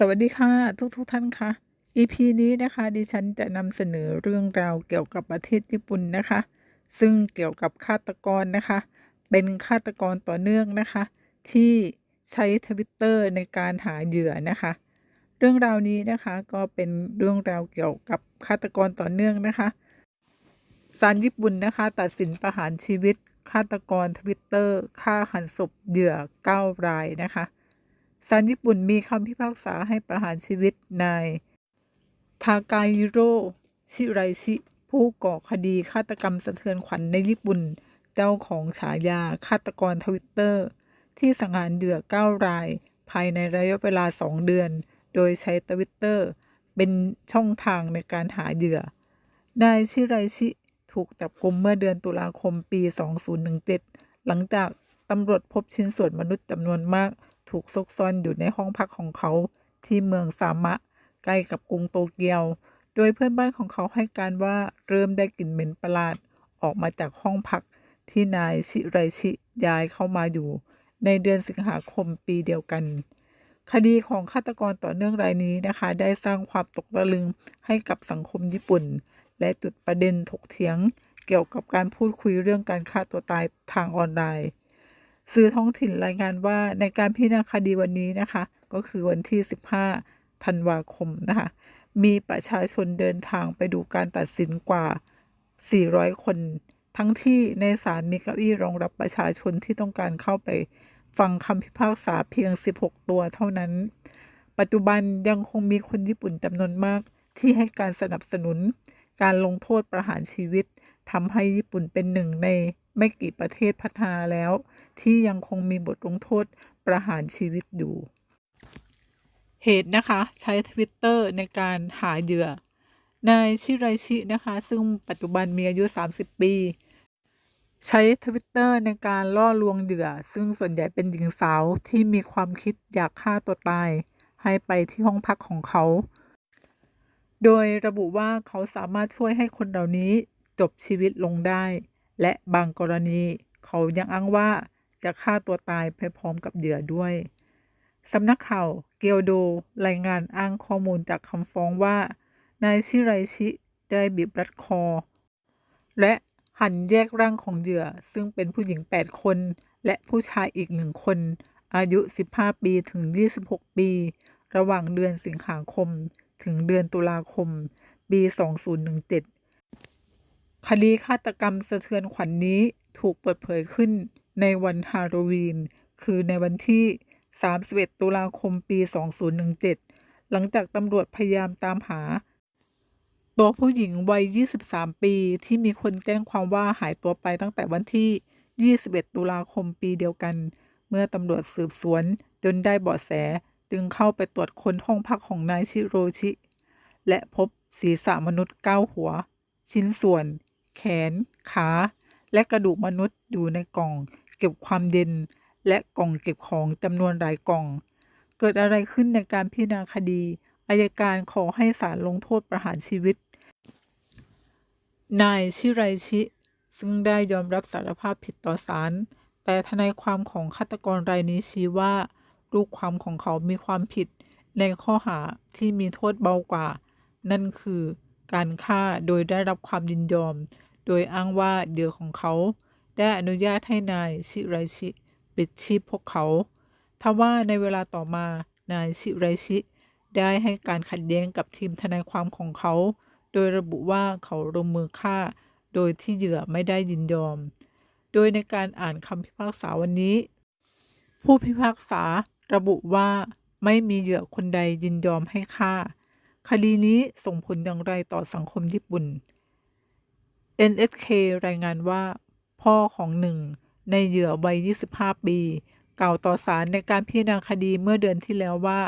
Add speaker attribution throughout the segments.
Speaker 1: สวัสดีค่ะ ทุกทุกท่านค่ะ EP นี้นะคะ ดิฉันจะนำเสนอเรื่องราวเกี่ยวกับประเทศญี่ปุ่นนะคะ ซึ่งเกี่ยวกับฆาตกรนะคะ เป็นฆาตกรต่อเนื่องนะคะ ที่ใช้ทวิตเตอร์ในการหาเหยื่อนะคะ เรื่องราวนี้นะคะก็เป็นเรื่องราวเกี่ยวกับฆาตกรต่อเนื่องนะคะศาลญี่ปุ่นนะคะ ตัดสินประหารชีวิตฆาตกรทวิตเตอร์ฆ่าหันศพเหยื่อ9รายนะคะ ศาลญี่ปุ่นมีคำพิพากษาให้ประหารชีวิตนาย ทากาฮิโร่ชิไรชิ ผู้ก่อคดีฆาตกรรมสะเทือนขวัญในญี่ปุ่น เจ้าของฉายาฆาตกรทวิตเตอร์ ที่สังหารเหยื่อ9ราย ภายในระยะเวลา 2 เดือน โดยใช้ทวิตเตอร์ เป็นช่องทางในการหาเหยื่อ นายชิไรชิถูกจับกุมเมื่อเดือนตุลาคมปี 2017 หลังจากตำรวจพบชิ้นส่วนมนุษย์จำนวนมาก ถูกซุกซ่อนอยู่ในห้องพักของเขาที่เมืองซามะ ใกล้กับกรุงโตเกียว โดยเพื่อนบ้านของเขาให้การว่าเริ่มได้กลิ่นเหม็นประหลาด ออกมาจากห้องพักที่นายชิไรชิย้ายเข้ามาอยู่ ในเดือนสิงหาคมปีเดียวกัน คดีของฆาตกรต่อเนื่องรายนี้นะคะ ได้สร้างความตกตะลึงให้กับสังคมญี่ปุ่น และจุดประเด็นถกเถียง เกี่ยวกับการพูดคุยเรื่องการฆ่าตัวตายทางออนไลน์ สื่อท้องถิ่นรายงานว่าในการพิจารณาคดีวันนี้นะคะ ก็คือวันที่ 15 ธันวาคมนะคะ มีประชาชนเดินทางไปดูการตัดสินกว่า 400 คน ทั้งที่ในศาลมีเก้าอี้รองรับประชาชนที่ต้องการเข้าไปฟังคำพิพากษาเพียง 16 ตัวเท่านั้น ปัจจุบันยังคงมีคนญี่ปุ่นจำนวนมากที่ให้การสนับสนุน การลงโทษประหารชีวิตทำให้ญี่ปุ่นเป็นหนึ่งใน ไม่กี่ประเทศพัฒนาแล้ว ที่ยังคงมีบทลงโทษประหารชีวิตอยู่ เหตุนะคะใช้ทวิตเตอร์ในการหาเหยื่อนายชิไรชินะคะ ซึ่งปัจจุบันมีอายุ 30 ปี ใช้ทวิตเตอร์ในการล่อลวงเหยื่อ ซึ่งส่วนใหญ่เป็นหญิงสาวที่มีความคิดอยากฆ่าตัวตาย ให้ไปที่ห้องพักของเขา โดยระบุว่าเขาสามารถช่วยให้คนเหล่านี้จบชีวิตลงได้ และบางกรณีเขายังอ้างว่าจะฆ่าตัวตายไปพร้อมกับเหยื่อด้วย สำนักข่าวเกียวโดรายงานอ้างข้อมูลจากคำฟ้องว่า นายชิไรชิได้บีบรัดคอ และหั่นแยกร่างของเหยื่อ ซึ่งเป็นผู้หญิง 8 คน และผู้ชายอีกหนึ่งคน อายุ 15 ปีถึง 26 ปี ระหว่างเดือนสิงหาคม ถึงเดือนตุลาคม ปี 2017 คดีฆาตกรรมสะเทือนขวัญนนี้ถูกเปิดเผยขึ้นในวันฮาโลวีน คือในวันที่ 31 ตุลาคมปี 2017 หลังจากตำรวจพยายามตามหา ตัวผู้หญิงวัย 23 ปีที่มีคนแจ้งความว่าหายตัวไปตั้งแต่วันที่ 21 ตุลาคมปีเดียวกัน เมื่อตำรวจสืบสวนจนได้เบาะแสจึงเข้าไปตรวจค้นห้องพักของนายชิโรชิ และพบศีรษะมนุษย์9หัว ชิ้นส่วน แขน ขา และกระดูกมนุษย์อยู่ในกล่อง เก็บความเย็น และกล่องเก็บของจำนวนหลายกล่อง เกิดอะไรขึ้นในการพิจารณาคดีอายการขอให้ศาลลงโทษประหารชีวิต นายชิไรชิ ซึ่งได้ยอมรับสารภาพผิดต่อศาลแต่ทนายความของฆาตกรรายนี้ชี้ว่าลูกความของเขามีความผิดในข้อหาที่มีโทษเบากว่า นั่นคือการฆ่าโดยได้รับความยินยอม โดยอ้างว่าเหยื่อของเขาได้อนุญาตให้นายชิไรชิปิดชีพพวกเขาทว่าในเวลาต่อมานายชิไรชิได้ให้การขัดแย้งกับทีมทนายความของเขา โดยระบุว่าเขาลงมือฆ่า โดยที่เหยื่อไม่ได้ยินยอม โดยในการอ่านคำพิพากษาวันนี้ ผู้พิพากษาระบุว่าไม่มีเหยื่อคนใดยินยอมให้ฆ่า คดีนี้ส่งผลอย่างไรต่อสังคมญี่ปุ่น NSK รายงานว่า พ่อของหนึ่ง ในเหยื่อวัย 25 ปี กล่าวต่อศาลในการพิจารณาคดีเมื่อเดือนที่แล้วว่า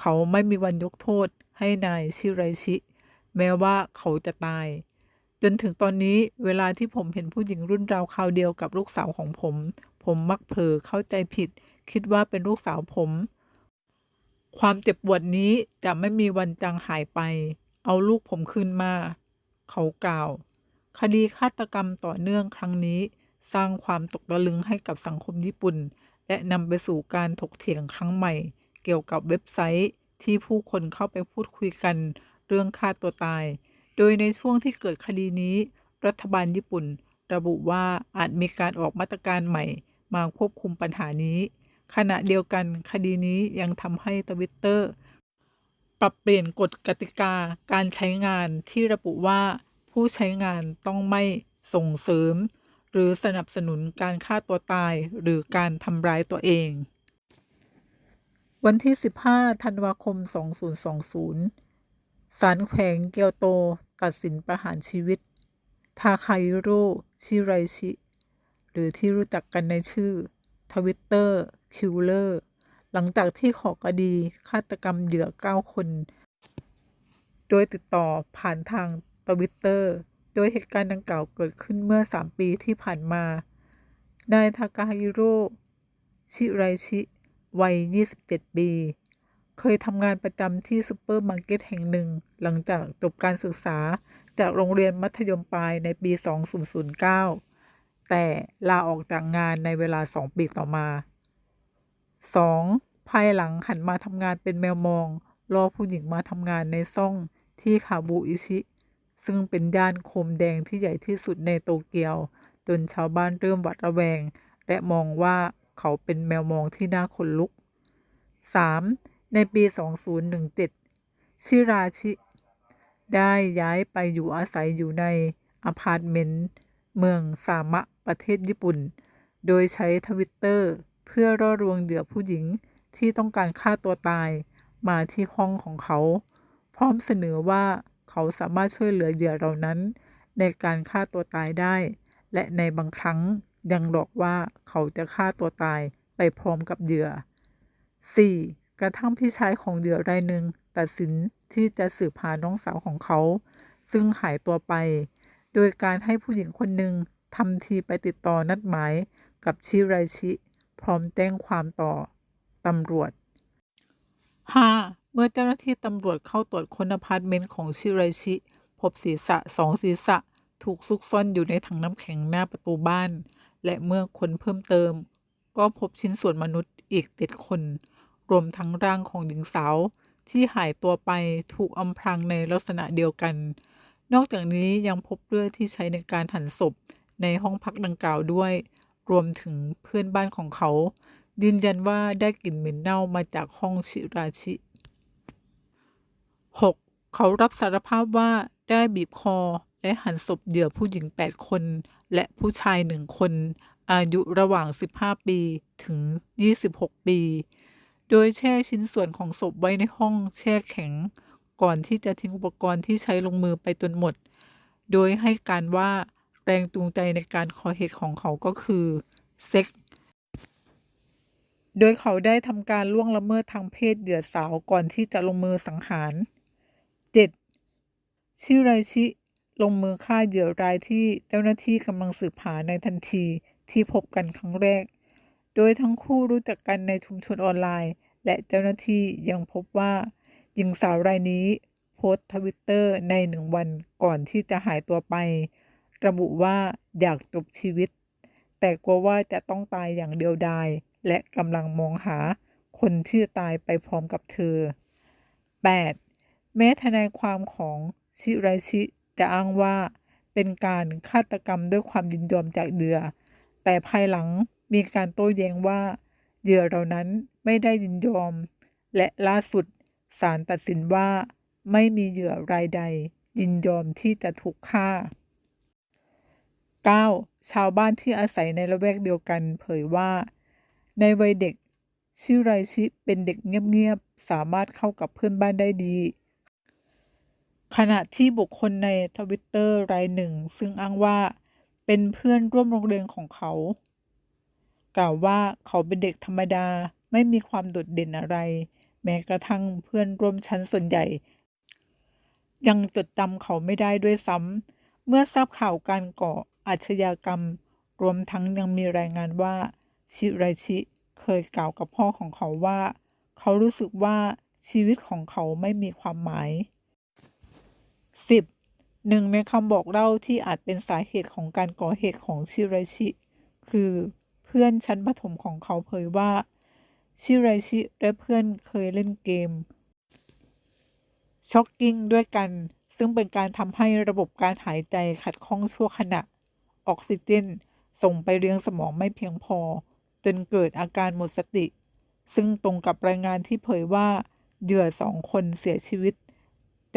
Speaker 1: เขาไม่มีวันยกโทษให้นายชิไรชิ แม้ว่าเขาจะตาย จนถึงตอนนี้เวลาที่ผมเห็นผู้หญิงรุ่นราวคราวเดียวกับลูกสาวของผม ผมมักเผลอเข้าใจผิด คิดว่าเป็นลูกสาวผม ความเจ็บปวดนี้จะไม่มีวันจางหายไป เอาลูกผมคืนมา เขากล่าว คดีฆาตกรรมต่อเนื่องครั้งนี้ สร้างความตกตะลึงให้กับสังคมญี่ปุ่น และนำไปสู่การถกเถียงครั้งใหม่ เกี่ยวกับเว็บไซต์ที่ผู้คนเข้าไปพูดคุยกัน เรื่องฆ่าตัวตาย โดยในช่วงที่เกิดคดีนี้ รัฐบาลญี่ปุ่น ระบุว่าอาจมีการออกมาตรการใหม่ มาควบคุมปัญหานี้ ขณะเดียวกันคดีนี้ยังทำให้ทวิตเตอร์ปรับเปลี่ยนกฎกติกาการใช้งานที่ระบุว่า ผู้ใช้งานต้องไม่ส่งเสริม หรือสนับสนุนการฆ่าตัวตายหรือการทำร้ายตัวเอง วันที่ 15 ธันวาคม 2020 ศาลแขวงเกียวโตตัดสินประหารชีวิต ทาคายิโร่ชิไรชิ หรือที่รู้จักกันในชื่อทวิตเตอร์คิวเลอร์หลังจากที่ขอคดีฆาตกรรมเหยื่อ 9 คน โดยติดต่อผ่านทาง ทวิตเตอร์ โดยเหตุการณ์ดังกล่าวเกิดขึ้นเมื่อ 3 ปีที่ผ่านมา นายทากาฮิโร่ชิไรชิ วัย 27 ปี เคยทำงานประจำที่ซูเปอร์มาร์เก็ตแห่งหนึ่ง หลังจากจบการศึกษาจากโรงเรียนมัธยมปลายในปี 2009 แต่ลาออกจากงานในเวลา 2 ปีต่อมา 2. ภายหลังหันมาทำงานเป็นแมวมอง รอผู้หญิงมาทำงานในซ่องที่คาบูอิชิ ซึ่งเป็นย่านโคมแดงที่ใหญ่ที่สุดในโตเกียว จนชาวบ้านเริ่มหวัดระแวง และมองว่าเขาเป็นแมวมองที่น่าขนลุก 3. ในปี 2017 ชิราชิ ได้ย้ายไปอยู่อาศัยอยู่ในอพาร์ตเมนต์เมืองสามะประเทศญี่ปุ่น โดยใช้ทวิตเตอร์เพื่อล่อลวงเหยื่อผู้หญิงที่ต้องการฆ่าตัวตายมาที่ห้องของเขา พร้อมเสนอว่า เขาสามารถช่วยเหลือเหยื่อเหล่านั้น ในการฆ่าตัวตายได้ และในบางครั้งยังหลอกว่าเขาจะฆ่าตัวตายไปพร้อมกับเหยื่อ 4. กระทั่งพี่ชายของเหยื่อรายหนึ่งตัดสินที่จะสืบหาน้องสาวของเขา ซึ่งหายตัวไป โดยการให้ผู้หญิงคนหนึ่งทำทีไปติดต่อนัดหมายกับชิไรชิ พร้อมแจ้งความต่อตำรวจ 5. เมื่อเจ้าหน้าที่ตำรวจเข้าตรวจค้นอพาร์ตเมนต์ของชิไรชิ พบศีรษะสองศีรษะถูกซุกซ่อนอยู่ในถังน้ำแข็งหน้าประตูบ้าน และเมื่อคนเพิ่มเติม ก็พบชิ้นส่วนมนุษย์อีกเจ็ดคน รวมทั้งร่างของหญิงสาว ที่หายตัวไปถูกอำพรางในลักษณะเดียวกัน นอกจากนี้ยังพบเลือดที่ใช้ในการหั่นศพในห้องพักดังกล่าวด้วย รวมถึงเพื่อนบ้านของเขา ยืนยันว่าได้กลิ่นเหม็นเน่ามาจากห้องชิราชิ 6. เขารับสารภาพว่าได้บีบคอ และหั่นศพเหยื่อผู้หญิง 8 คน และผู้ชายหนึ่งคน อายุระหว่าง 15 ปีถึง 26 ปี โดยแช่ชิ้นส่วนของศพไว้ในห้องแช่แข็ง ก่อนที่จะทิ้งอุปกรณ์ที่ใช้ลงมือไปจนหมด โดยให้การว่าแรงจูงใจในการก่อเหตุของเขาก็คือเซ็กโดยเขาได้ทำการล่วงละเมิดทางเพศเหยื่อสาวก่อนที่จะลงมือสังหาร ชิไรชิลงมือฆ่าเหยื่อรายที่เจ้าหน้าที่กำลังสืบหาในทันทีที่พบกันครั้งแรก โดยทั้งคู่รู้จักกันในชุมชนออนไลน์ และเจ้าหน้าที่ยังพบว่าหญิงสาวรายนี้โพสต์ทวิตเตอร์ในหนึ่งวันก่อนที่จะหายตัวไป ระบุว่าอยากจบชีวิต แต่กลัวว่าจะต้องตายอย่างเดียวดายและกำลังมองหาคนที่ตายไปพร้อมกับเธอ 8. แม้ทนายความของ ชิไรชิจะอ้างว่าเป็นการฆาตกรรมด้วยความยินยอมจากเหยื่อ แต่ภายหลังมีการโต้แย้งว่าเหยื่อเหล่านั้นไม่ได้ยินยอม และล่าสุดศาลตัดสินว่าไม่มีเหยื่อรายใด ยินยอมที่จะถูกฆ่า 9. ชาวบ้านที่อาศัยในละแวกเดียวกันเผยว่า ในวัยเด็กชิไรชิเป็นเด็กเงียบๆ สามารถเข้ากับเพื่อนบ้านได้ดี ขณะที่บุคคลในทวิตเตอร์รายหนึ่ง ซึ่งอ้างว่าเป็นเพื่อนร่วมโรงเรียนของเขา กล่าวว่าเขาเป็นเด็กธรรมดาไม่มีความโดดเด่นอะไร แม้กระทั่งเพื่อนร่วมชั้นส่วนใหญ่ ยังจดจำเขาไม่ได้ด้วยซ้ำเมื่อทราบข่าวการก่ออาชญากรรม รวมทั้งยังมีรายงานว่า ชิไรชิเคยกล่าวกับพ่อของเขาว่า เขารู้สึกว่าชีวิตของเขาไม่มีความหมาย 10. หนึ่งในคำบอกเล่าที่อาจเป็นสาเหตุของการก่อเหตุของชิไรชิ คือเพื่อนชั้นประถมของเขาเผยว่า ชิไรชิและเพื่อนเคยเล่นเกมช็อกกิ้งด้วยกัน ซึ่งเป็นการทำให้ระบบการหายใจขัดข้องชั่วขณะ ออกซิเจน ส่งไปเลี้ยงสมองไม่เพียงพอ จนเกิดอาการหมดสติ ซึ่งตรงกับรายงานที่เผยว่าเหยื่อสองคนเสียชีวิต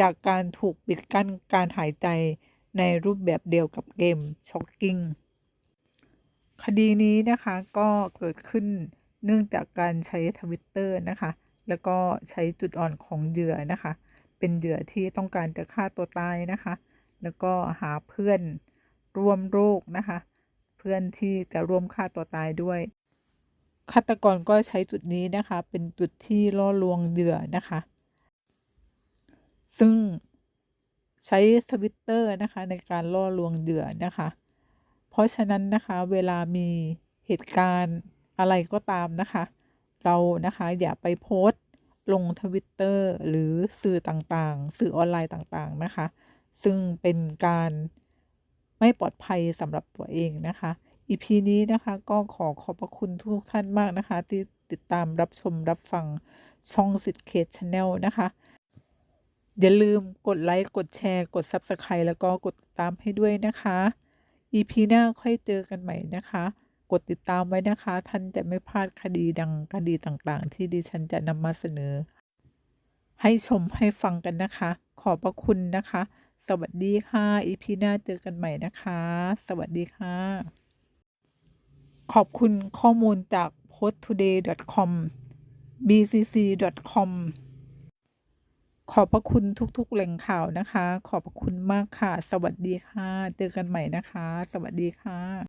Speaker 1: จากการถูกปิดกั้นการหายใจในรูปแบบเดียวกับเกมช็อกกิ้งคดีนี้นะคะก็เกิดขึ้นเนื่องจากการใช้ทวิตเตอร์นะคะ แล้วก็ใช้จุดอ่อนของเหยื่อนะคะ เป็นเหยื่อที่ต้องการจะฆ่าตัวตายนะคะ แล้วก็หาเพื่อนร่วมโรคนะคะ เพื่อนที่จะร่วมฆ่าตัวตายด้วยฆาตกรก็ใช้จุดนี้นะคะ เป็นจุดที่ล่อลวงเหยื่อนะคะ ซึ่งใช้ทวิตเตอร์นะคะในการล่อลวงเหยื่อนะคะ เพราะฉะนั้นนะคะเวลามีเหตุการณ์อะไรก็ตามนะคะ เรานะคะอย่าไปโพสต์ลงทวิตเตอร์หรือสื่อต่างๆ สื่อออนไลน์ต่างๆนะคะ ซึ่งเป็นการไม่ปลอดภัยสำหรับตัวเองนะคะ EP นี้นะคะก็ขอขอบพระคุณทุกท่านมากนะคะ ที่ติดตามรับชมรับฟังช่องสิทธิ์เคสชาแนลนะคะ อย่าลืมกดไลค์ กดแชร์ กด Subscribe แล้วก็กดติดตามให้ด้วยนะคะ EP หน้าค่อยเจอกันใหม่นะคะ กดติดตามไว้นะคะ ท่านจะไม่พลาดคดีดังคดีต่างๆ ที่ดิฉันจะนำมาเสนอ ให้ชมให้ฟังกันนะคะ ขอบพระคุณนะคะ สวัสดีค่ะ EP หน้าเจอกันใหม่นะคะ สวัสดีค่ะ ขอบคุณข้อมูลจาก posttoday.com bcc.com ขอบพระคุณทุกๆแหล่งข่าวนะคะ ขอบพระคุณมากค่ะ สวัสดีค่ะ เจอกันใหม่นะคะ สวัสดีค่ะ